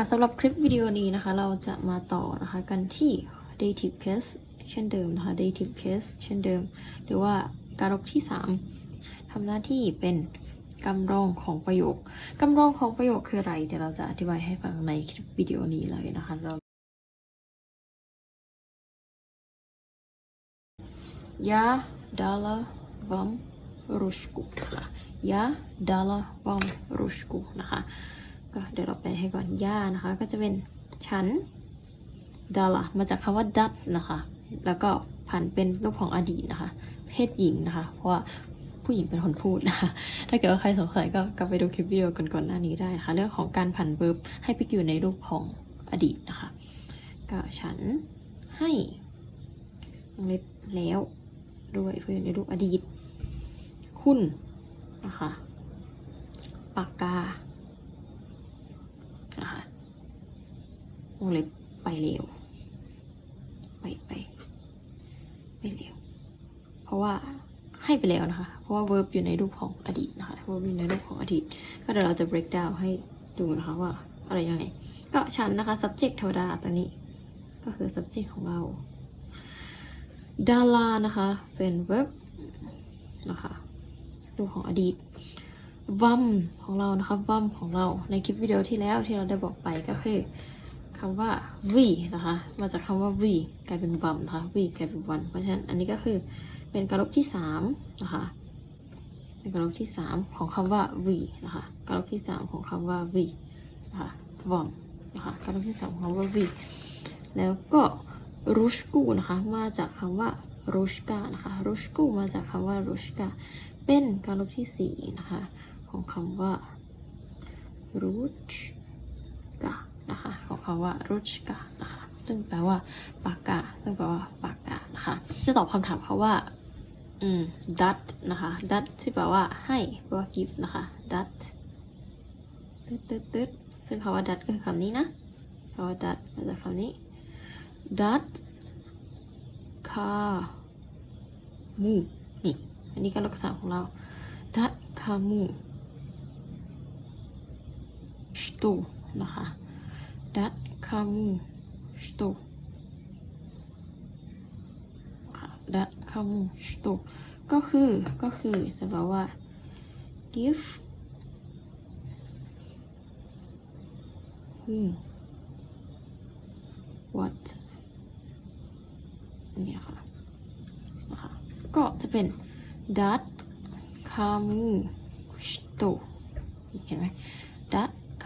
ค่ะสำหรับคลิปวิดีโอนี้นะคะ เราจะมาต่อนะคะกันที่ dative case เช่นเดิมนะคะ dative case เช่นเดิม หรือว่าการกที่ 3ทำหน้าที่เป็นกำรองของประโยคกำรองของประโยคคืออะไร เดี๋ยวเราจะอธิบายให้ฟังในคลิปวิดีโอนี้เลยนะคะเราย a ดาลวัมรุชกุนะคะยาดาลวัมรุชกุนะคะ ก็เดี๋ยวเราแปลให้ก่อนย่านะคะ ก็จะเป็นฉัน dala มาจากคำว่า dat นะคะ แล้วก็ผันเป็นรูปของอดีตนะคะ เพศหญิงนะคะ เพราะว่าผู้หญิงเป็นคนพูดนะคะ ถ้าเกิดว่าใครสงสัยก็กลับไปดูคลิปวิดีโอก่อนๆหน้านี้ได้นะคะ เรื่องของการผันเวิร์บให้พิกอยู่ในรูปของอดีตนะคะ ก็ฉันให้วงเล็บแล้วด้วยเพื่อในรูปอดีต คุณนะคะ ปากกา นะคะ วงเล็บไปเร็ว ไปไปไปเร็ว เพราะว่าให้ไปแล้วนะคะ เพราะว่า verb อยู่ในรูปของอดีตนะคะ verb อยู่ในรูปของอดีต ก็เดี๋ยวเราจะ break down ให้ดูนะคะว่าอะไรยังไง ก็ฉันนะคะ subject ธรรมดาตัวนี้ ก็คือ subject ของเรา ดารานะคะ เป็น verb นะคะรูปของอดีตวัมของเรานะคะวัมของเราในคลิปวิดีโอที่แล้วที่เราได้บอกไปก็คือ คำว่า v นะคะ มาจากคำว่า v กลายเป็นวัมนะคะ v กลายเป็นวันเพราะฉะนั้นอันนี้ก็คือเป็นการลบที่สามนะคะ เป็นการลบที่สามของคำว่า v นะคะการลบที่สามของคำว่า v นะคะวัมนะคะการลบที่สามของคำว่า v แล้วก็รูชกูนะคะ มาจากคำว่ารูชกานะคะรูชกูมาจากคำว่ารูชกาเป็นการลบที่สี่นะคะ ของคำว่ารูชกานะคะ คำว่ารุชกานะคะซึ่งแปลว่าปากกา ซึ่งแปลว่าปากกานะคะ จะตอบคำถามเขาว่าอืมดัตนะคะ ดัตที่แปลว่าให้แปลว่า give นะคะดัตตึ๊ดตึ๊ดตึ๊ดซึ่งคำว่าดัตคือคำนี้นะคำว่าดัตมาจากคำนี้ดัตคามูนี่ อันนี้การรักษณะของเราดัตคามูสตูนะคะดัต kamu что ค่ะ dat kamu что ก็คือ ก็คือจะแปลว่า give whom what อันนี้ค่ะนะคะ ก็จะเป็น dat kamu что เห็นไหม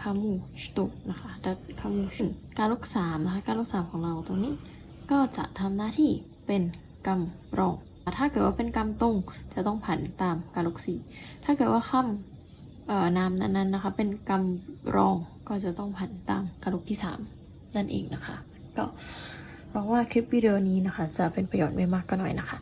ามูชตุนะคะดัตคามูชการลูกสามนะคะ การลูกสามของเราตรงนี้ ก็จะทำหน้าที่เป็นกำรอง ถ้าเกิดว่าเป็นกำตรงจะต้องผันตามการลูกสี่ถ้าเกิดว่าคำนามนั้นๆนะคะ เป็นกำรองก็จะต้องผันตามการลูกที่สามนั่นเองนะคะ ก็หวังว่าคลิปวิดีโอนี้นะคะ จะเป็นประโยชน์ไม่มากก็น้อยนะคะ